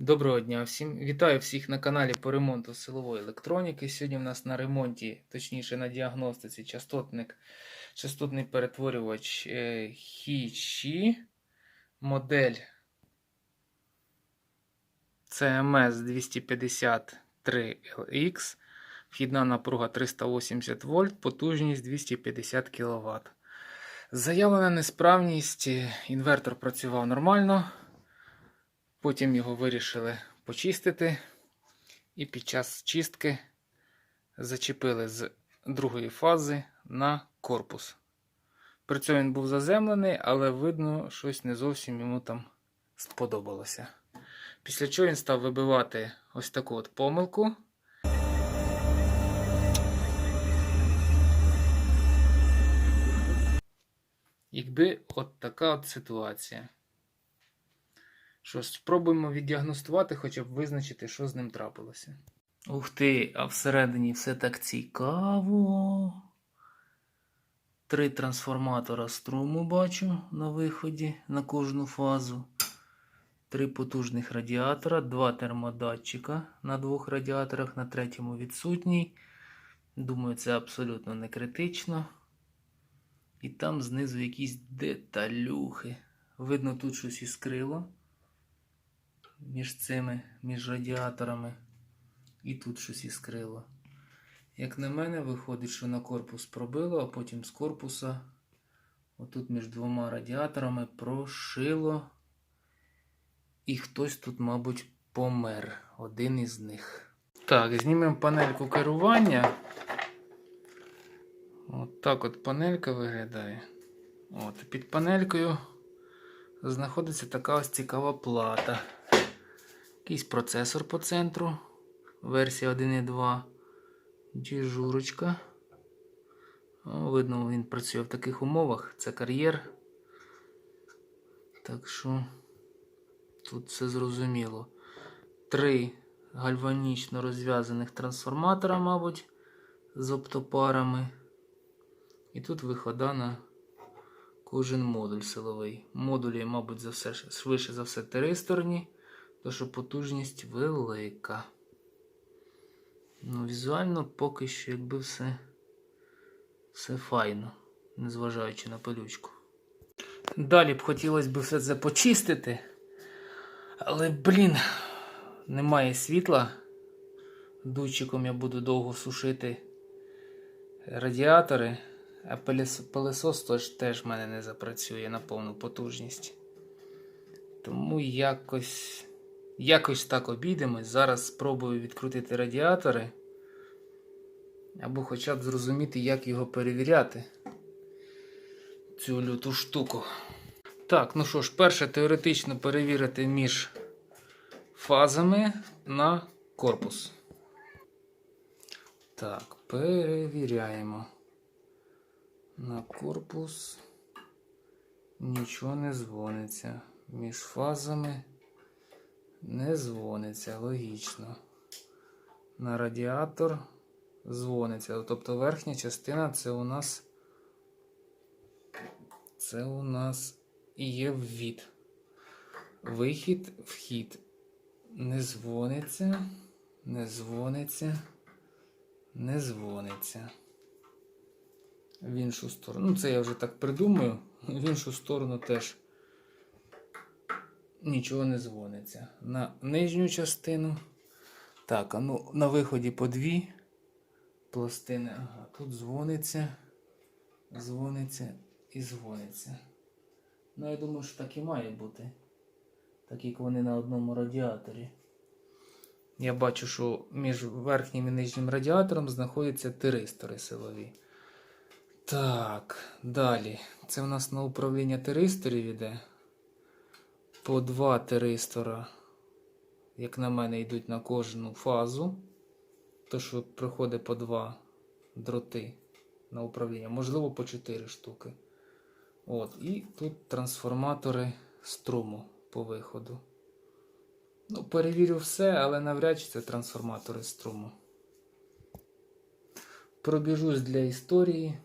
Доброго дня всім. Вітаю всіх на каналі по ремонту силової електроніки. Сьогодні в нас на ремонті, точніше на діагностиці, частотник, частотний перетворювач е, Hitachi, модель CMS 253LX, вхідна напруга 380 вольт, потужність 250 кВт. Заявлена несправність, е, інвертор працював нормально. Потім його вирішили почистити. І під час чистки зачепили з другої фази на корпус. При цьому він був заземлений, але видно, щось не зовсім йому там сподобалося. Після чого він став вибивати ось таку от помилку. Якби от така от ситуація. Що ж, спробуємо віддіагностувати, хоча б визначити, що з ним трапилося. Ух ти, а всередині все так цікаво. Три трансформатора струму бачу на виході на кожну фазу. Три потужних радіатора, два термодатчика на двох радіаторах, на третьому відсутній. Думаю, це абсолютно не критично. І там знизу якісь деталюхи. Видно, тут щось іскрило між цими, між радіаторами. І тут щось іскрило. Як на мене, виходить, що на корпус пробило, а потім з корпуса, отут між двома радіаторами, прошило. І хтось тут, мабуть, помер. Один із них. Так, знімемо панельку керування. От так от панелька виглядає. От, під панелькою знаходиться така ось цікава плата. Якийсь процесор по центру. Версія 1.2. Діжурочка. Видно, він працює в таких умовах. Це кар'єр. Так що тут все зрозуміло. Три гальванічно розв'язаних трансформатора, мабуть, з оптопарами. І тут вихода на кожен модуль силовий. Модулі, мабуть, за все, швидше за все тиристорні. То що потужність велика. Ну, візуально поки що якби все, все файно, незважаючи на пилючку. Далі б хотілося б все це почистити. Але, блін, немає світла. Дутчиком я буду довго сушити радіатори, а пилесос теж, теж в мене не запрацює на повну потужність. Тому якось. Якось так обійдемось. Зараз спробую відкрутити радіатори. Або хоча б зрозуміти, як його перевіряти. Цю люту штуку. Так, ну що ж, перше теоретично перевірити між фазами на корпус. Так, перевіряємо. На корпус нічого не дзвониться. Між фазами. Не дзвониться, логічно. На радіатор дзвониться. Тобто верхня частина це у нас це у нас і є ввід. Вихід, вхід. Не дзвониться, не дзвониться, не дзвониться. В іншу сторону. Ну, це я вже так придумаю. В іншу сторону теж нічого не дзвониться. На нижню частину. Так, а ну на виході по дві пластини. Ага, тут дзвониться, дзвониться і дзвониться. Ну, я думаю, що так і має бути. Так як вони на одному радіаторі. Я бачу, що між верхнім і нижнім радіатором знаходяться тиристори силові. Так, далі. Це у нас на управління тиристорів іде по два тиристора, як на мене, йдуть на кожну фазу. То, що приходить по два дроти на управління, можливо, по 4 штуки. От, І тут трансформатори струму по виходу. Ну, перевірю все, але навряд чи це трансформатори струму. Пробіжусь для історії.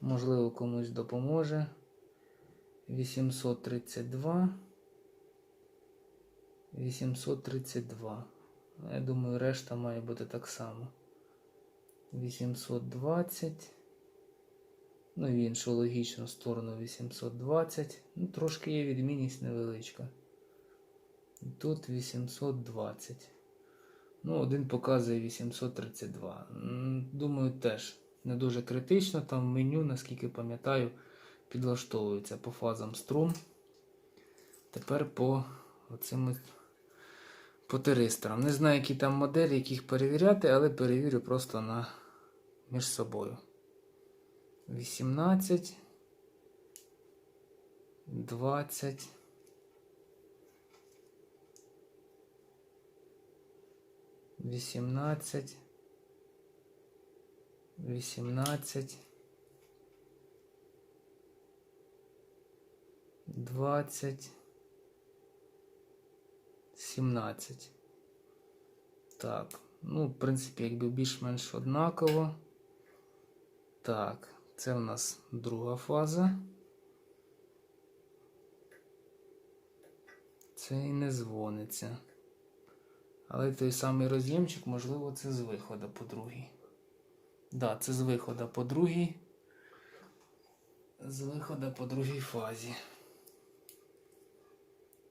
Можливо, комусь допоможе. 832. 832. Я думаю, решта має бути так само. 820. Ну, в іншу логічну сторону 820. Ну, трошки є відмінність невеличка. Тут 820. Ну, один показує 832. Думаю, теж не дуже критично. Там в меню, наскільки пам'ятаю, підлаштовується по фазам струм. Тепер по оцим по тиристорам. Не знаю, які там моделі, яких перевіряти, але перевірю просто на між собою. 18, 20. Вісімнадцять. Вісімнадцять. Двадцять. Сімнадцять. Так. Ну, в принципі, якби більш-менш однаково. Так, це у нас друга фаза. Це і не дзвониться. Але той самий роз'ємчик, можливо, це з виходу по другій. Да, це з виходу по другій. З виходу по другій фазі.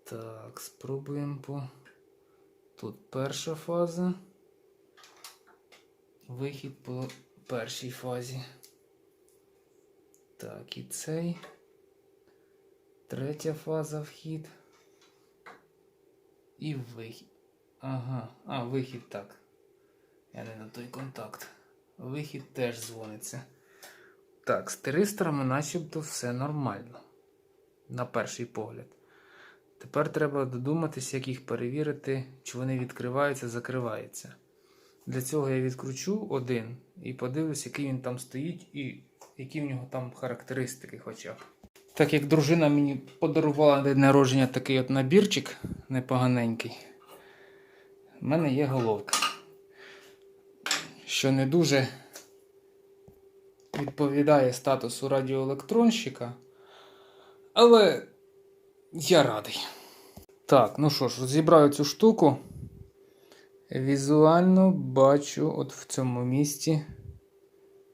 Так, спробуємо по. Тут перша фаза. Вихід по першій фазі. Так, і цей. Третя фаза вхід. І вихід. Ага, а, вихід так. Я не на той контакт. Вихід теж дзвониться. Так, з тиристорами начебто все нормально. На перший погляд. Тепер треба додуматися, як їх перевірити, чи вони відкриваються, закриваються. Для цього я відкручу один і подивлюсь, який він там стоїть і які в нього там характеристики хоча б. Так як дружина мені подарувала на день народження такий от набірчик непоганенький, в мене є головка, що не дуже відповідає статусу радіоелектронщика, але я радий. Так, ну що ж, розібраю цю штуку. Візуально бачу от в цьому місці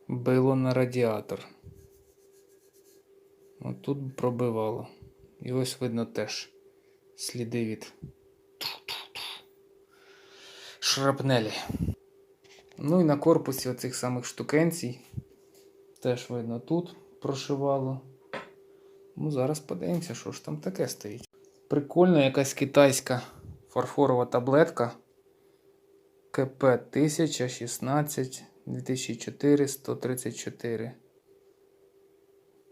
било на радіатор. От тут пробивало. І ось видно теж сліди від шрапнелі. Ну і на корпусі оцих самих штукенцій теж видно тут прошивало. Ну, зараз подивимося, що ж там таке стоїть. Прикольна якась китайська фарфорова таблетка. КП 1016 2004 134.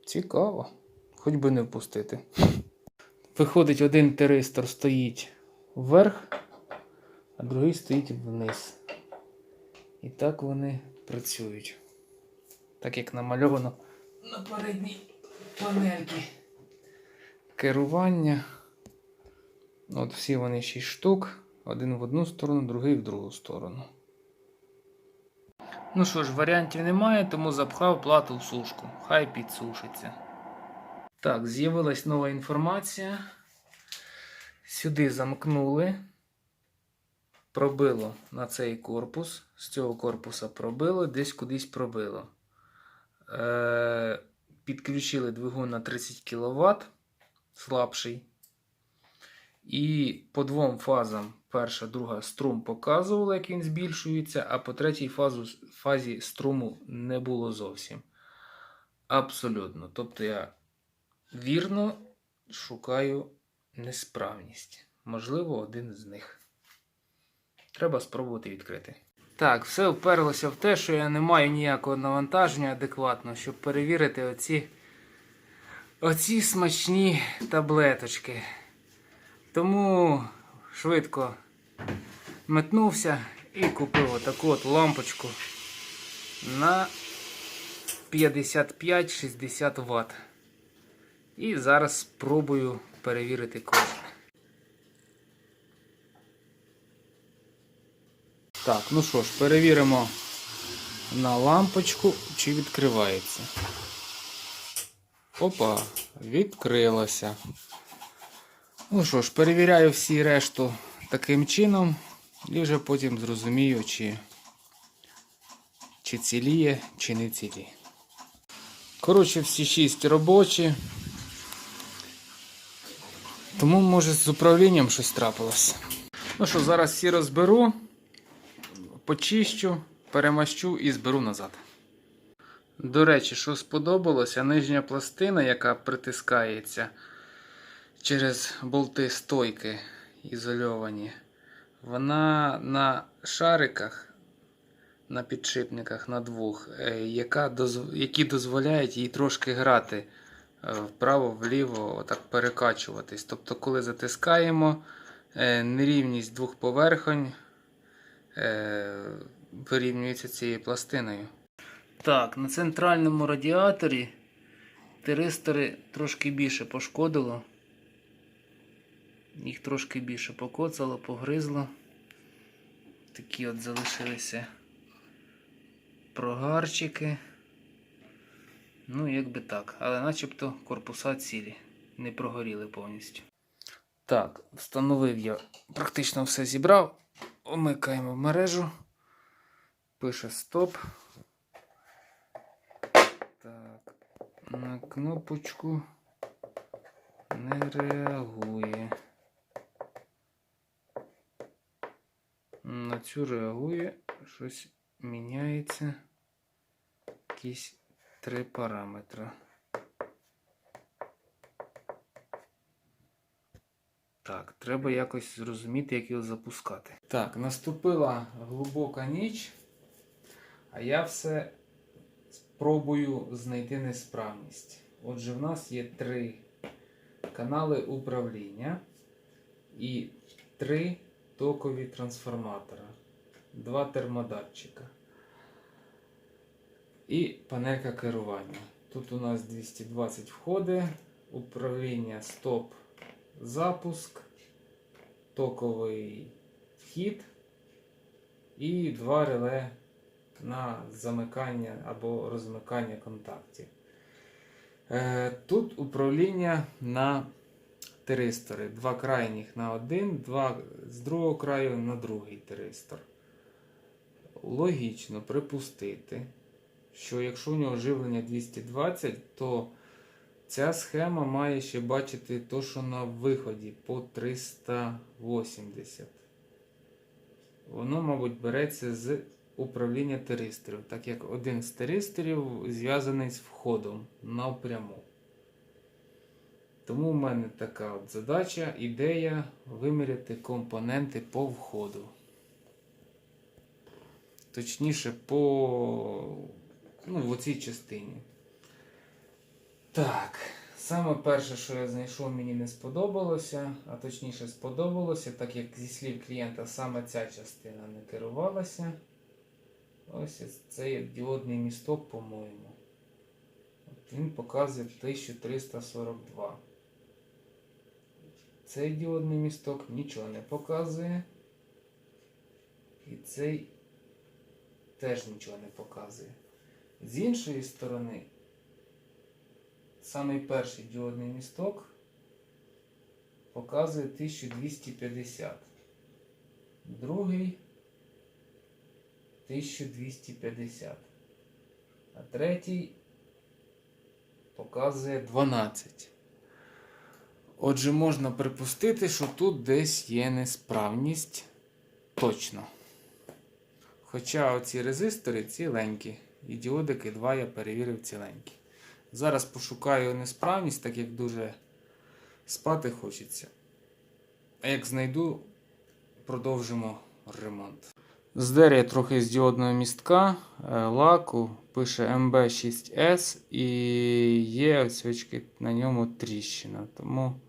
Цікаво. Хоч би не впустити. Виходить, один теристор стоїть вверх, а другий стоїть вниз. І так вони працюють. Так як намальовано на передній панельці. Керування. От всі вони 6 штук. Один в одну сторону, другий в другу сторону. Ну що ж, варіантів немає, тому запхав плату в сушку. Хай підсушиться. Так, з'явилась нова інформація. Сюди замкнули. Пробило на цей корпус. З цього корпуса пробило, десь кудись пробило. Е- підключили двигун на 30 кВт слабший. І по двом фазам, перша, друга струм показувала, як він збільшується, а по третій фазу, фазі струму не було зовсім. Абсолютно. Тобто я вірно шукаю несправність. Можливо, один з них. Треба спробувати відкрити. Так, все вперлося в те, що я не маю ніякого навантаження адекватно, щоб перевірити оці, оці смачні таблеточки. Тому швидко метнувся і купив отаку от лампочку на 55-60 Вт. І зараз спробую перевірити код. Так, ну що ж, перевіримо на лампочку, чи відкривається. Опа, відкрилося. Ну що ж, перевіряю всі решту таким чином і вже потім зрозумію, чи, чи ціліє, чи не цілі. Коротше, всі шість робочі. Тому, може, з управлінням щось трапилось. Ну що, зараз всі розберу, почищу, перемащу і зберу назад. До речі, що сподобалося, нижня пластина, яка притискається через болти стойки ізольовані, вона на шариках, на підшипниках на двох, е, яка які дозволяють їй трошки грати е, вправо-вліво, отак перекачуватись. Тобто, коли затискаємо, е, нерівність двох поверхонь вирівнюється цією пластиною. Так, на центральному радіаторі тиристори трошки більше пошкодило. Їх трошки більше покоцало, погризло. Такі от залишилися прогарчики. Ну, якби так. Але начебто корпуса цілі. Не прогоріли повністю. Так, встановив я практично все зібрав. Вмикаємо в мережу. Пише стоп. Так, на кнопочку не реагує. На цю реагує, щось міняється. Якісь три параметри. Так, треба якось зрозуміти, як його запускати. Так, наступила глибока ніч, а я все спробую знайти несправність. Отже, в нас є три канали управління і три токові трансформатора, два термодатчика і панелька керування. Тут у нас 220 входи, управління стоп, запуск, токовий вхід і два реле на замикання або розмикання контактів. Е, Тут управління на тиристори. Два крайніх на один, два з другого краю на другий тиристор. Логічно припустити, що якщо у нього живлення 220, то ця схема має ще бачити то, що на виході по 380. Воно, мабуть, береться з управління тиристорів, так як один з тиристорів зв'язаний з входом напряму. Тому в мене така от задача, ідея виміряти компоненти по входу. Точніше, по ну, в оцій частині. Так, саме перше, що я знайшов, мені не сподобалося, а точніше сподобалося, так як зі слів клієнта саме ця частина не керувалася. Ось це є діодний місток, по-моєму. Він показує 1342. Цей діодний місток нічого не показує. І цей теж нічого не показує. З іншої сторони, самий перший діодний місток показує 1250. Другий 1250. А третій показує 12. Отже, можна припустити, що тут десь є несправність точно. Хоча оці резистори ціленькі. І діодики 2 я перевірив ціленькі. Зараз пошукаю несправність, так як дуже спати хочеться. А як знайду, продовжимо ремонт. Здер я трохи з діодного містка, е, лаку, пише MB6S і є ось очки на ньому тріщина. Тому,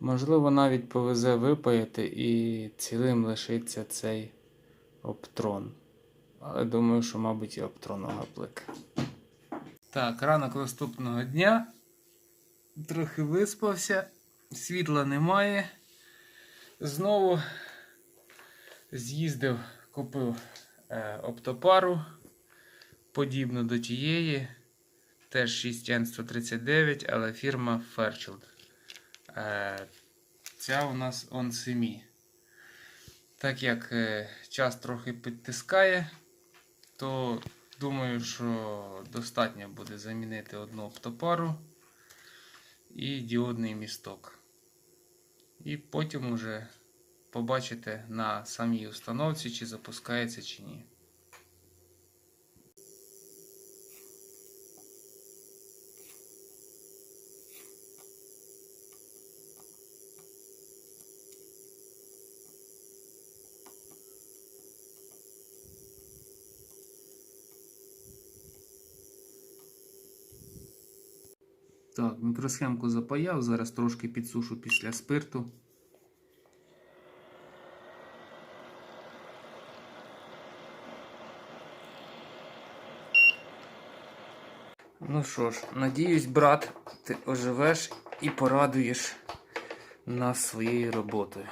можливо, навіть повезе випаяти і цілим лишиться цей оптрон. Але думаю, що, мабуть, і оптрону гаплик. Так, ранок наступного дня. Трохи виспався, світла немає. Знову з'їздив, купив е, оптопару, подібну до тієї. Теж 6N139, але фірма Fairchild. Е, ця у нас 7. Так як е, час трохи підтискає, то думаю, що достатньо буде замінити одну оптопару і діодний місток. І потім уже побачите на самій установці, чи запускається чи ні. Так, мікросхемку запаяв, зараз трошки підсушу після спирту. Ну що ж, надіюсь, брат, ти оживеш і порадуєш нас своєю роботою.